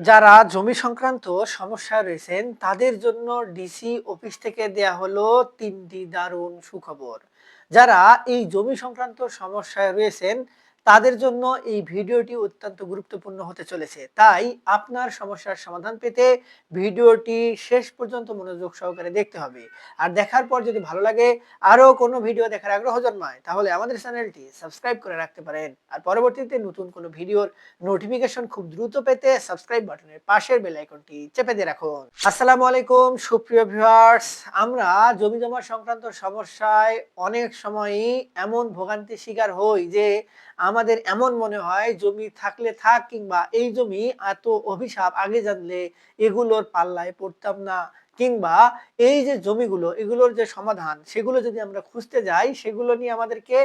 যারা জমি সংক্রান্ত সমস্যায় রয়েছেন, তাদের জন্য ডিসি অফিস থেকে দেয়া হলো তিনটি দারুণ সুখবর। যারা এই জমি সংক্রান্ত সমস্যায় রয়েছেন তাদের জন্য এই ভিডিওটি অত্যন্ত গুরুত্বপূর্ণ হতে চলেছে। তাই আপনার সমস্যার সমাধান পেতে ভিডিওটি শেষ পর্যন্ত মনোযোগ সহকারে দেখতে হবে। আর দেখার পর যদি ভালো লাগে আরও কোনো ভিডিও দেখার আগ্রহ জন্মায়, তাহলে আমাদের চ্যানেলটি সাবস্ক্রাইব করে রাখতে পারেন। আর পরবর্তীতে নতুন কোনো ভিডিওর নোটিফিকেশন খুব দ্রুত পেতে সাবস্ক্রাইব বাটনের পাশের বেল আইকনটি চেপে দিয়ে রাখুন। আসসালামু আলাইকুম, সুপ্রিয় ভিউয়ার্স। আমরা জমি জমা সংক্রান্ত সমস্যায় অনেক সময়ই এমন ভোগান্তির শিকার হই যে আমাদের এমন মনে হয়, জমি থাকলে থাক কিংবা এই জমি এত অভিশাপ, আগে জানলে এগুলোর পাল্লায় পড়তাম না। কিংবা এই যে জমিগুলো, এগুলোর যে সমাধান, সেগুলো যদি আমরা খুঁজতে যাই, সেগুলো নিয়ে আমাদেরকে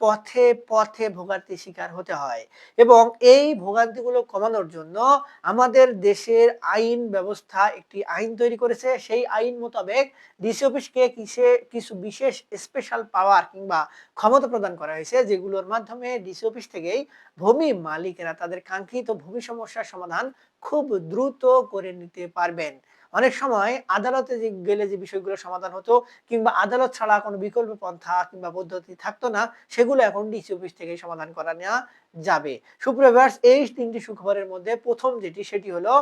পথে পথে ভোগান্তির শিকার হতে হয়। এবং এই ভোগান্তিগুলো কমানোর জন্য আমাদের দেশের আইন ব্যবস্থা একটি আইন তৈরি করেছে। সেই আইন মোতাবেক ডিসি অফিসকে কিসে, কিছু বিশেষ স্পেশাল পাওয়ার কিংবা ক্ষমতা প্রদান করা হয়েছে, যেগুলোর মাধ্যমে ডিসি অফিস থেকেই ভূমি মালিকেরা তাদের কাঙ্ক্ষিত ভূমি সমস্যার সমাধান খুব দ্রুত করে নিতে পারবেন। অনেক সময় আদালতে যে গেলে যে বিষয়গুলো সমাধান হতো, কিংবা আদালত ছাড়া কোনো বিকল্প পন্থা কিংবা পদ্ধতি থাকতো না, সেগুলো এখন ডিসি অফিস থেকে সমাধান করা নেওয়া যাবে। সুপ্রভার্স এই তিনটি সুখবরের মধ্যে প্রথম যেটি, সেটি হলো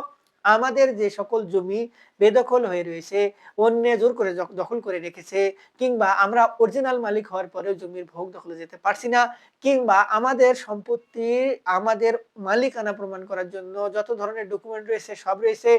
আমাদের যে সকল জমি বেদখল হয়ে রয়েছে, অন্য জোর করে দখল করে রেখেছে, কিংবা আমরা অরিজিনাল মালিক হওয়ার পরেও জমির ভোগ দখলে যেতে পারছি না, কিংবা আমাদের সম্পত্তি আমাদের মালিকানা প্রমাণ করার জন্য যত ধরনের ডকুমেন্ট রয়েছে, সব রয়েছে,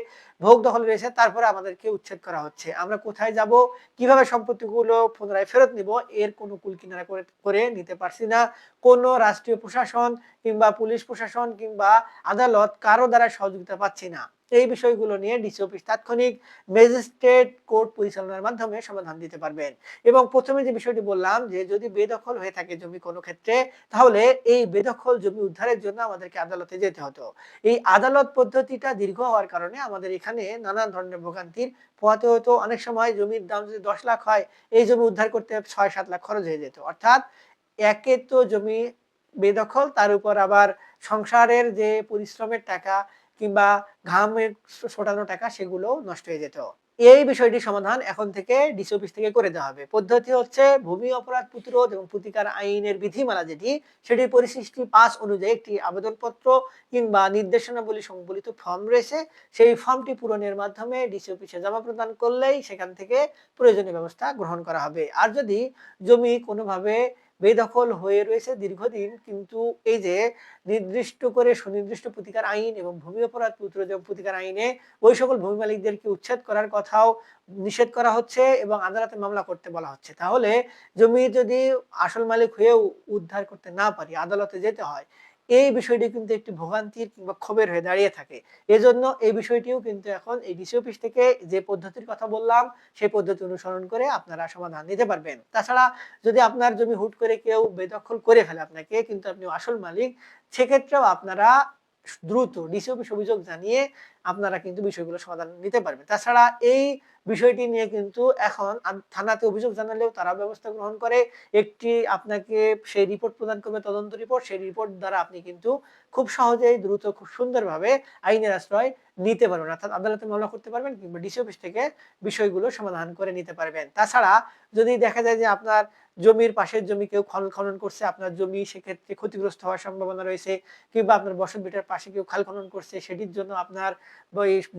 ভোগ দখল রয়েছে, তারপরে আমাদেরকে উচ্ছেদ করা হচ্ছে। আমরা কোথায় যাব, কীভাবে সম্পত্তিগুলো পুনরায় ফেরত নিব, এর কোনো কুল কিনারা করে নিতে পারছি না। কোনো রাষ্ট্রীয় প্রশাসন কিংবা পুলিশ প্রশাসন কিংবা আদালত কারও দ্বারা সহযোগিতা পাচ্ছি না। এই বিষয়গুলো নিয়ে ডিসি অফিস তাৎক্ষণিক ম্যাজিস্ট্রেট কোর্ট পরিচালনার মাধ্যমে সমাধান দিতে পারবেন। এবং প্রথমে যে বিষয়টি বললাম যে, যদি বেদখল হয়ে থাকে জমি কোনো ক্ষেত্রে, তাহলে এই বেদখল জমি উদ্ধারের জন্য আমাদেরকে আদালতে যেতে হতো। এই আদালত পদ্ধতিটা দীর্ঘ হওয়ার কারণে আমাদের এখানে নানান ধরনের ভোগান্তির পোহাতে হতো। অনেক সময় জমির দাম যদি দশ লাখ হয়, এই জমি উদ্ধার করতে ছয় সাত লাখ খরচ হয়ে যেত। অর্থাৎ একে তো জমি বেদখল, তার উপর আবার সংসারের যে পরিশ্রমের টাকা কিংবা ঘামের ছোটানো টাকা সেগুলো নষ্ট হয়ে যেত। এই বিষয়টি সমাধান এখন থেকে ডিসি অফিস থেকে করে দেওয়া হবে। পদ্ধতি হচ্ছে ভূমি অপরাধ প্রতিরোধ এবং প্রতিকার আইনের বিধিমালা যেটি, সেটির পরিশিষ্টি পাস অনুযায়ী একটি আবেদনপত্র কিংবা নির্দেশনাবলী সংবলিত ফর্ম রয়েছে। সেই ফর্মটি পূরণের মাধ্যমে ডিসি অফিসে জমা প্রদান করলেই সেখান থেকে প্রয়োজনীয় ব্যবস্থা গ্রহণ করা হবে। আর যদি জমি কোনোভাবে বেদখল হয়ে রয়েছে দীর্ঘদিন, কিন্তু এই যে নির্দিষ্ট করে সুনির্দিষ্ট প্রতিকার আইন এবং ভূমি অপরাধ এবং প্রতিকার আইনে ওই সকল ভূমি মালিকদেরকে উচ্ছেদ করার কথাও নিষেধ করা হচ্ছে এবং আদালতে মামলা করতে বলা হচ্ছে। তাহলে জমি যদি আসল মালিক হয়েও উদ্ধার করতে না পারি, আদালতে যেতে হয় এই বিষয়টি কিন্তু একটি ভোগান্তির কিংবা ক্ষোভের হয়ে দাঁড়িয়ে থাকে। এজন্য এই বিষয়টিও কিন্তু এখন এই ডিসি অফিস থেকে যে পদ্ধতির কথা বললাম, সেই পদ্ধতি অনুসরণ করে আপনারা সমাধান নিতে পারবেন। তাছাড়া যদি আপনার জমি হুট করে কেউ বেদখল করে ফেলে আপনাকে, কিন্তু আপনি আসল মালিক, সেক্ষেত্রেও আপনারা দ্রুত ডিসি অফিস অভিযোগ জানিয়ে আপনারা কিন্তু বিষয়গুলো সমাধান নিতে পারবেন। তাছাড়া এই বিষয়টি নিয়ে কিন্তু এখন থানাতে অভিযোগ জানালেও তারা ব্যবস্থা গ্রহণ করে। একটি আপনাকে সেই রিপোর্ট প্রদান করবে, তদন্ত রিপোর্ট। সেই রিপোর্ট দ্বারা আপনি কিন্তু খুব সহজেই দ্রুত, খুব সুন্দরভাবে আইনের আশ্রয় নিতে পারবেন। অর্থাৎ আদালতে মামলা করতে পারবেন কিংবা ডিসি অফিস থেকে বিষয়গুলো সমাধান করে নিতে পারবেন। তাছাড়া যদি দেখা যায় যে আপনার জমির পাশের জমি কেউ খনন খনন করছে, আপনার জমি সেক্ষেত্রে ক্ষতিগ্রস্ত হওয়ার সম্ভাবনা রয়েছে, কিংবা আপনার বসত ভিটার পাশে কেউ খাল খনন করছে, সেটির জন্য আপনার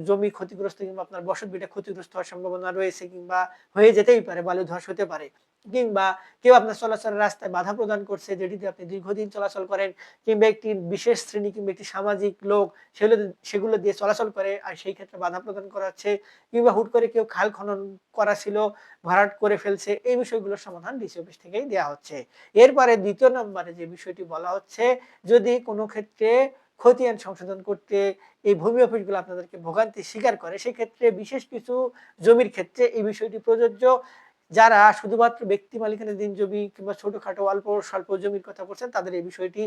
জমি ক্ষতিগ্রস্ত কিংবা আপনার বসত ভিটা ক্ষতিগ্রস্ত হওয়ার সম্ভাবনা রয়েছে কিংবা হয়ে যেতেই পারে বালু ধস হতে পারে। কিংবা কেউ আপনার চলাচলের রাস্তায় বাধা প্রদান করছে যেটিতে আপনি দীর্ঘদিন চলাচল করেন, কিংবা একটি বিশেষ শ্রেণি কিংবা একটি সামাজিক লোক, সেগুলো সেগুলো দিয়ে চলাচল করে আর সেই ক্ষেত্রে বাধা প্রদান করাচ্ছে, কিংবা হুট করে কেউ খাল খনন করা ছিল, ভরাট করে ফেলছে, এই বিষয়গুলোর সমাধান ডিসি অফিস থেকেই দেওয়া হচ্ছে। এরপরে দ্বিতীয় নম্বরে যে বিষয়টি বলা হচ্ছে, যদি কোনো ক্ষেত্রে খতিয়ান সংশোধন করতে এই ভূমি অফিসগুলো আপনাদেরকে ভোগান্তি স্বীকার করে, সেক্ষেত্রে বিশেষ কিছু জমির ক্ষেত্রে এই বিষয়টি প্রযোজ্য। যারা শুধুমাত্র ব্যক্তি মালিকানাধীন জমি কিংবা ছোটখাটো অল্প স্বল্প জমির কথা বলছেন, তাদের এই বিষয়টি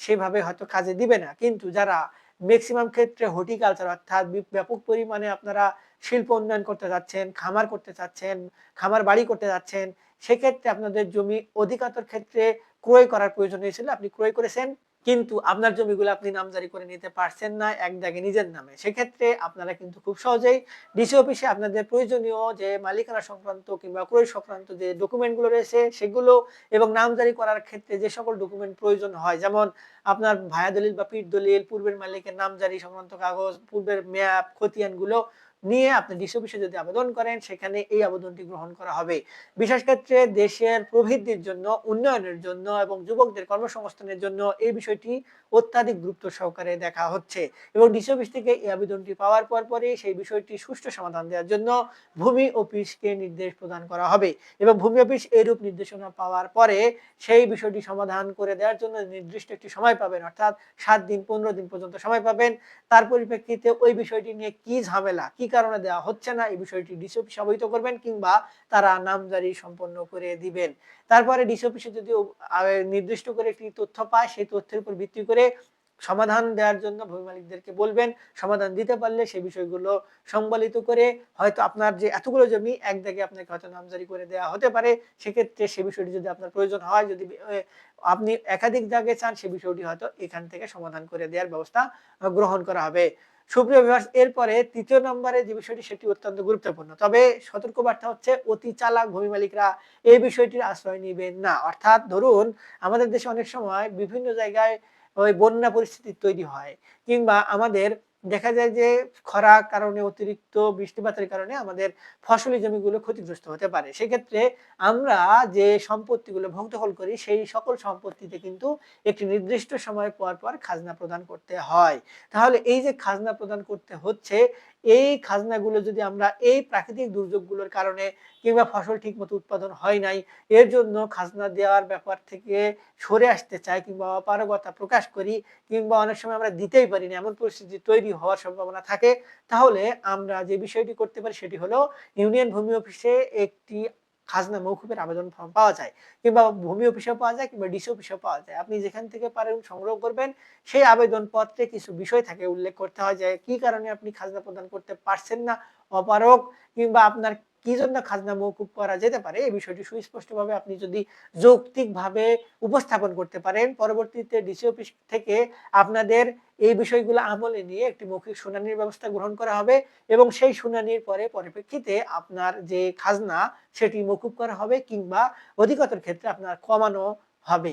সেভাবে হয়তো কাজে দিবে না। কিন্তু যারা ম্যাক্সিমাম ক্ষেত্রে হর্টিকালচার অর্থাৎ ব্যাপক পরিমাণে আপনারা শিল্প উন্নয়ন করতে যাচ্ছেন, খামার করতে চাচ্ছেন খামার বাড়ি করতে যাচ্ছেন, সেক্ষেত্রে আপনাদের জমি অধিকাংশ ক্ষেত্রে ক্রয় করার প্রয়োজন হয়েছিল। আপনি ক্রয় করেছেন কিন্তু আপনার জমিগুলো আপনি নামজারি করে নিতে পারছেন না এক দাগে নিজের নামে। সেক্ষেত্রে আপনারা কিন্তু খুব সহজেই ডিসি অফিসে আপনাদের প্রয়োজনীয় যে মালিকানা সংক্রান্ত কিংবা ক্রয় সংক্রান্ত যে ডকুমেন্টগুলো রয়েছে সেগুলো এবং নামজারি করার ক্ষেত্রে যে সকল ডকুমেন্ট প্রয়োজন হয়, যেমন আপনার ভায়া দলিল বা পিঠ দলিল, পূর্বের মালিকের নামজারি সংক্রান্ত কাগজ, পূর্বের ম্যাপ খতিয়ানগুলো নিয়ে আপনি ডিসি অফিসে যদি আবেদন করেন, সেখানে এই আবেদনটি গ্রহণ করা হবে। বিশেষ ক্ষেত্রে দেশের প্রবৃদ্ধির জন্য, উন্নয়নের জন্য এবং যুবকদের কর্মসংস্থানের জন্য এই বিষয়টি অত্যাধিক গুরুত্ব সহকারে দেখা হচ্ছে। এবং ডিসি অফিস থেকে এই আবেদনটি পাওয়ার পর পরে সেই বিষয়টি সুষ্ঠু সমাধান দেওয়ার জন্য ভূমি অফিসকে নির্দেশ প্রদান করা হবে। এবং ভূমি অফিস এরূপ নির্দেশনা পাওয়ার পরে সেই বিষয়টি সমাধান করে দেওয়ার জন্য নির্দিষ্ট একটি সময় পাবেন, অর্থাৎ সাত দিন, পনেরো দিন পর্যন্ত সময় পাবেন। তার পরিপ্রেক্ষিতে ওই বিষয়টি নিয়ে কি ঝামেলা, কি কারণে দেওয়া হচ্ছে না, এই বিষয়টি ডিসি অফিসে অবহিত করবেন কিংবা তারা নামজারি সম্পন্ন করে দিবেন। তারপরে ডিসি অফিসে যদি নির্দিষ্ট করে একটি তথ্য পায়, সেই তথ্যের উপর ভিত্তি করে সমাধান দেওয়ার জন্য ভূমি মালিকদেরকে বলবেন, সমাধান দিতে পারলে সেই বিষয়গুলো সংবলিত করে হয়তো আপনার যে এতগুলো জমি, এক দাগে আপনাকে হয়তো নামজারি করে দেওয়া হতে পারে। সেক্ষেত্রে সে বিষয়টি যদি আপনার প্রয়োজন হয়, যদি আপনি একাধিক দাগে চান, সে বিষয়টি হয়তো এখান থেকে সমাধান করে দেওয়ার ব্যবস্থা গ্রহণ করা হবে। সুপ্রিয় বিভাস এরপরে তৃতীয় নম্বরে যে বিষয়টি, সেটি অত্যন্ত গুরুত্বপূর্ণ। তবে সতর্কবার্তা হচ্ছে, অতি চালাক ভূমি মালিকরা এই বিষয়টির আশ্রয় নেবেন না। অর্থাৎ ধরুন, আমাদের দেশে অনেক সময় বিভিন্ন জায়গায় ওই বন্যা পরিস্থিতি তৈরি হয়, কিংবা আমাদের দেখা যায় যে খরা কারণে, অতিরিক্ত বৃষ্টিপাতের কারণে আমাদের ফসলি জমিগুলো ক্ষতিগ্রস্ত হতে পারে। সেক্ষেত্রে আমরা যে সম্পত্তিগুলো ভোগদখল করি, সেই সকল সম্পত্তিতে কিন্তু একটি নির্দিষ্ট সময় পর পর খাজনা প্রদান করতে হয়। তাহলে এই যে খাজনা প্রদান করতে হচ্ছে, এই খাজনাগুলো যদি আমরা এই প্রাকৃতিক দুর্যোগগুলোর কারণে কিংবা ফসল ঠিকমতো উৎপাদন হয় নাই, এর জন্য খাজনা দেওয়ার ব্যাপার থেকে সরে আসতে চাই কিংবা অপারগতা প্রকাশ করি কিংবা অনেক সময় আমরা দিতেই পারি না, এমন পরিস্থিতি তৈরি হওয়ার সম্ভাবনা থাকে। তাহলে আমরা যে বিষয়টি করতে পারি সেটি হলো ইউনিয়ন ভূমি অফিসে একটি খাজনা মৌকুফের আবেদন ফর্ম পাওয়া যায় কিংবা ভূমি অফিসেও পাওয়া যায় কিংবা ডিসি অফিসেও পাওয়া যায়। আপনি যেখান থেকে পারেন সংগ্রহ করবেন, সেই আবেদন পত্রে কিছু বিষয় থাকে, উল্লেখ করতে হয় যে কি কারণে আপনি খাজনা প্রদান করতে পারছেন না অপারক কিংবা আপনার কি জন্য খাজনা মৌকুব করা যেতে পারে? এই বিষয়টি সুস্পষ্টভাবে আপনি যদি যৌক্তিকভাবে উপস্থাপন করতে পারেন, পরবর্তীতে ডিসি অফিস থেকে আপনাদের এই বিষয়গুলো আমলে নিয়ে একটি মৌখিক শুনানির ব্যবস্থা গ্রহণ করা হবে এবং সেই শুনানির পরে পরিপ্রেক্ষিতে আপনার যে খাজনা, সেটি মকুব করা হবে কিংবা অধিকতর ক্ষেত্রে আপনার কমানো হবে।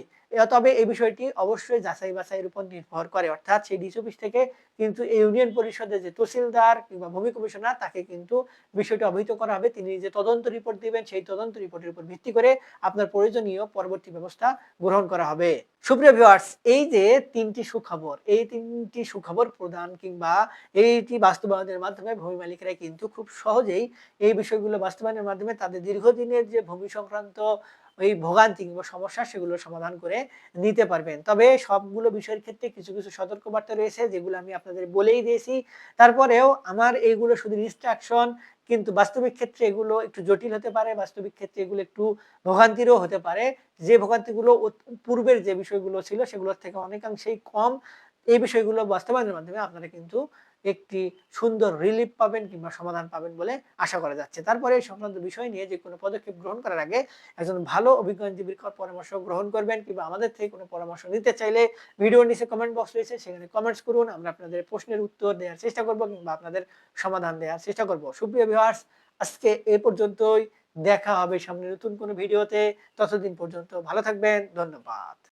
তবে এই বিষয়টি অবশ্যই যাচাই বাছাইয়ের উপর নির্ভর করে। অর্থাৎ সেই ডিসি অফিস থেকে কিন্তু এই ইউনিয়ন পরিষদের যে তহসিলদার কিংবা ভূমি কমিশনার, তাকে কিন্তু বিষয়টি অবহিত করা হবে। তিনি যে তদন্ত রিপোর্ট দিবেন, সেই তদন্ত রিপোর্টের উপর ভিত্তি করে আপনার প্রয়োজনীয় পরবর্তী ব্যবস্থা গ্রহণ করা হবে। সুপ্রিয় ভিউয়ার্স এই যে তিনটি সুখবর, এই তিনটি সুখবর প্রদান কিংবা এইটি বাস্তবায়নের মাধ্যমে ভূমি মালিকরা কিন্তু খুব সহজেই এই বিষয়গুলো বাস্তবায়নের মাধ্যমে তাদের দীর্ঘদিনের যে ভূমি সংক্রান্ত ওই ভোগান্তি কিংবা সমস্যা, সেগুলো সমাধান করে নিতে পারবেন। তবে সবগুলো বিষয়ের ক্ষেত্রে কিছু কিছু সতর্কবার্তা রয়েছে, যেগুলো আমি আপনাদের বলেই দিয়েছি। তারপরেও আমার এইগুলো শুধু ইনস্ট্রাকশন কিন্তু বাস্তবিক ক্ষেত্রে এগুলো একটু জটিল হতে পারে, বাস্তবিক ক্ষেত্রে এগুলো একটু ভোগান্তিরও হতে পারে। যে ভোগান্তিগুলো পূর্বের যে বিষয়গুলো ছিল সেগুলোর থেকে অনেকাংশেই কম। এই বিষয়গুলো বাস্তবায়নের মাধ্যমে আপনারা কিন্তু একটি সুন্দর রিলিফ পাবেন কিংবা সমাধান পাবেন বলে আশা করা যাচ্ছে। তারপরে এই সংক্রান্ত বিষয় নিয়ে যে কোনো পদক্ষেপ গ্রহণ করার আগে একজন ভালো অভিজ্ঞ আইনজীবীর পরামর্শ গ্রহণ করবেন কিংবা আমাদের থেকে কোনো পরামর্শ নিতে চাইলে ভিডিওর নিচে কমেন্ট বক্স রয়েছে, সেখানে কমেন্টস করুন। আমরা আপনাদের প্রশ্নের উত্তর দেওয়ার চেষ্টা করব কিংবা আপনাদের সমাধান দেওয়ার চেষ্টা করব। সুপ্রিয় ভিউয়ার্স আজকে এ পর্যন্তই। দেখা হবে সামনে নতুন কোনো ভিডিওতে। ততদিন পর্যন্ত ভালো থাকবেন। ধন্যবাদ।